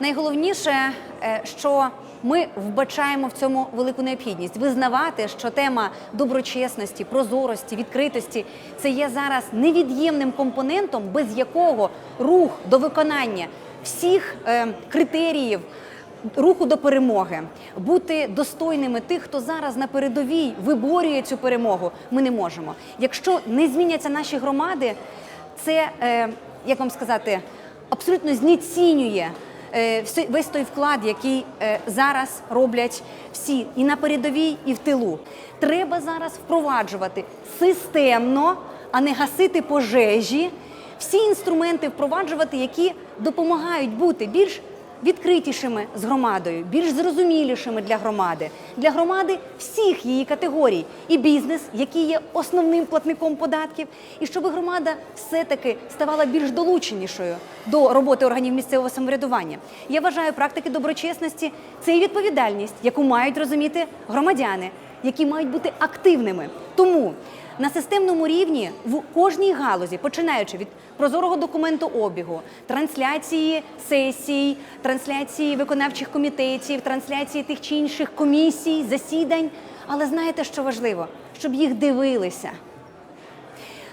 Найголовніше, е, що ми вбачаємо в цьому велику необхідність визнавати, що тема доброчесності, прозорості, відкритості це є зараз невід'ємним компонентом, без якого рух до виконання всіх е, критеріїв. Руху до перемоги, бути достойними тих, хто зараз на передовій виборює цю перемогу. Ми не можемо. Якщо не зміняться наші громади, це е, як вам сказати, абсолютно знецінює весь той вклад, який е, зараз роблять всі і на передовій, і в тилу. Треба зараз впроваджувати системно, а не гасити пожежі. Всі інструменти впроваджувати, які допомагають бути більш відкритішими з громадою, більш зрозумілішими для громади, для громади всіх її категорій, і бізнес, який є основним платником податків, і щоб громада все-таки ставала більш долученішою до роботи органів місцевого самоврядування. Я вважаю, практики доброчесності це і відповідальність, яку мають розуміти громадяни, які мають бути активними. Тому на системному рівні в кожній галузі, починаючи від прозорого документу обігу, трансляції сесій, трансляції виконавчих комітетів, трансляції тих чи інших комісій, засідань. Але знаєте, що важливо? Щоб їх дивилися.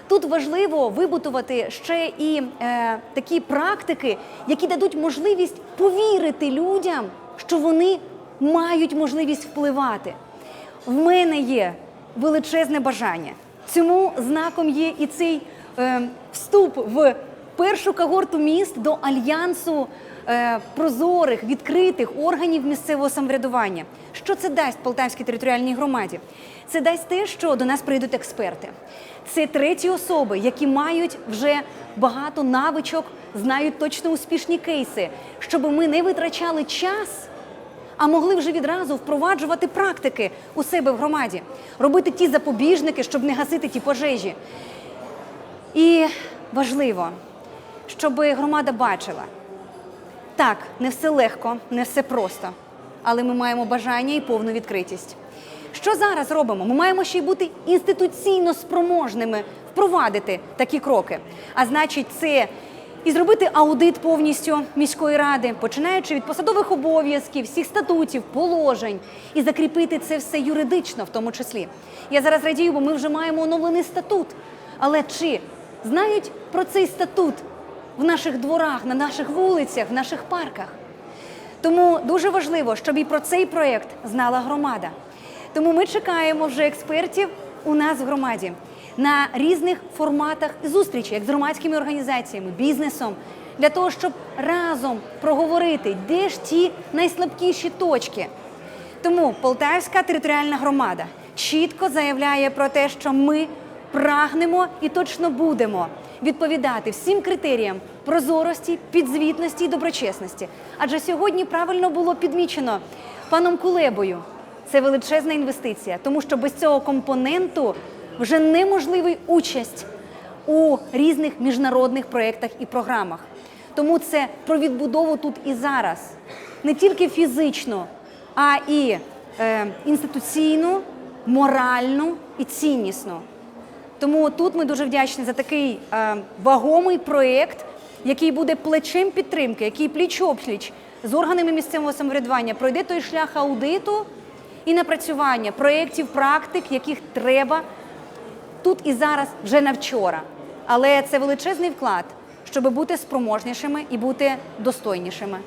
Тут важливо вибутувати ще і е, такі практики, які дадуть можливість повірити людям, що вони мають можливість впливати. В мене є величезне бажання. Цьому знаком є і цей е, вступ в першу когорту міст до альянсу е, прозорих, відкритих органів місцевого самоврядування. Що це дасть Полтавській територіальній громаді? Це дасть те, що до нас прийдуть експерти. Це треті особи, які мають вже багато навичок, знають точно успішні кейси, щоб ми не витрачали час а могли вже відразу впроваджувати практики у себе в громаді, робити ті запобіжники, щоб не гасити ті пожежі. І важливо, щоб громада бачила, так, не все легко, не все просто, але ми маємо бажання і повну відкритість. Що зараз робимо? Ми маємо ще й бути інституційно спроможними впровадити такі кроки. А значить, це і зробити аудит повністю міської ради, починаючи від посадових обов'язків, всіх статутів, положень, і закріпити це все юридично, в тому числі. Я зараз радію, бо ми вже маємо оновлений статут. Але чи знають про цей статут в наших дворах, на наших вулицях, в наших парках? Тому дуже важливо, щоб і про цей проєкт знала громада. Тому ми чекаємо вже експертів у нас в громаді на різних форматах зустрічі, як з громадськими організаціями, бізнесом, для того, щоб разом проговорити, де ж ті найслабкіші точки. Тому Полтавська територіальна громада чітко заявляє про те, що ми прагнемо і точно будемо відповідати всім критеріям прозорості, підзвітності і доброчесності. Адже сьогодні правильно було підмічено паном Кулебою. Це величезна інвестиція, тому що без цього компоненту вже неможлива участь у різних міжнародних проєктах і програмах. Тому це про відбудову тут і зараз, не тільки фізично, а і е, інституційну, моральну і ціннісну. Тому тут ми дуже вдячні за такий е, вагомий проєкт, який буде плечем підтримки, який пліч-опліч з органами місцевого самоврядування пройде той шлях аудиту і напрацювання проєктів, практик, яких треба тут і зараз вже на вчора. Але це величезний вклад, щоб бути спроможнішими і бути достойнішими.